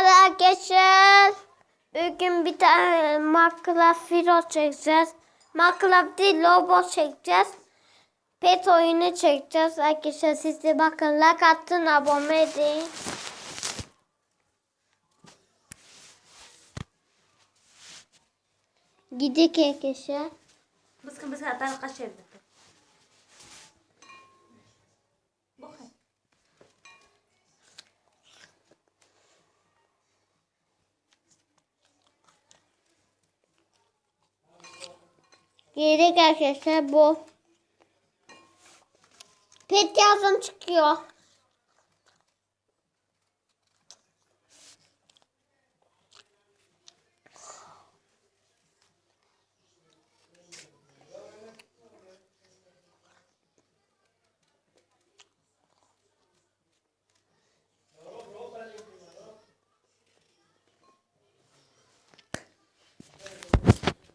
Arkadaşlar bugün bir tane Minecraft video çekeceğiz. Minecraft değil Roblox çekeceğiz. Pet oyunu çekeceğiz. Arkadaşlar siz de bakın like atın abone edin. Gidik arkadaşlar. Mıskın mıskın hatta kaç evde. Gidik arkadaşlar bu. Pet yazım çıkıyor.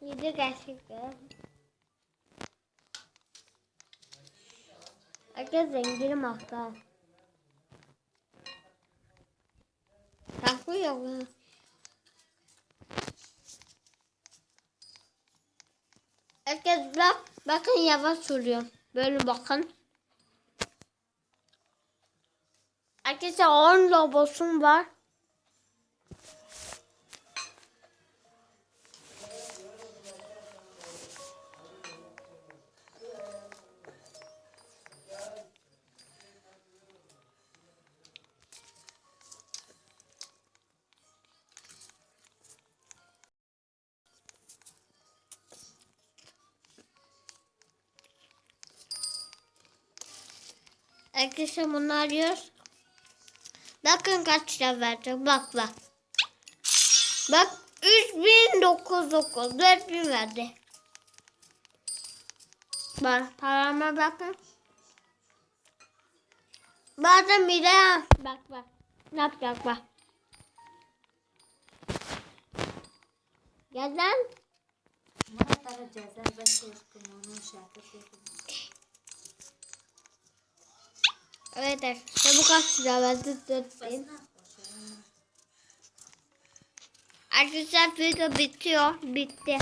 Gidik gerçekten. Herkes zenginim hatta. Taklı yok? Herkes bak, bakın yavaş sürüyor. Böyle bakın. Arkadaşlar 10 lobosum var. Arkadaşlar bunu arıyoruz. Bakın kaç lira verecek. Bak bak. Bak 3909 4000 verdi. Bak parama bakın. Bazen bir de bak bak. Ne yapacak bak. Gel lan. Bana tara ceza ben şey yaptım onun şarkı Evet arkadaşlar bu kaç lira verdi? 4000. Basına koşalım. Arkadaşlar video bitiyor. Bitti.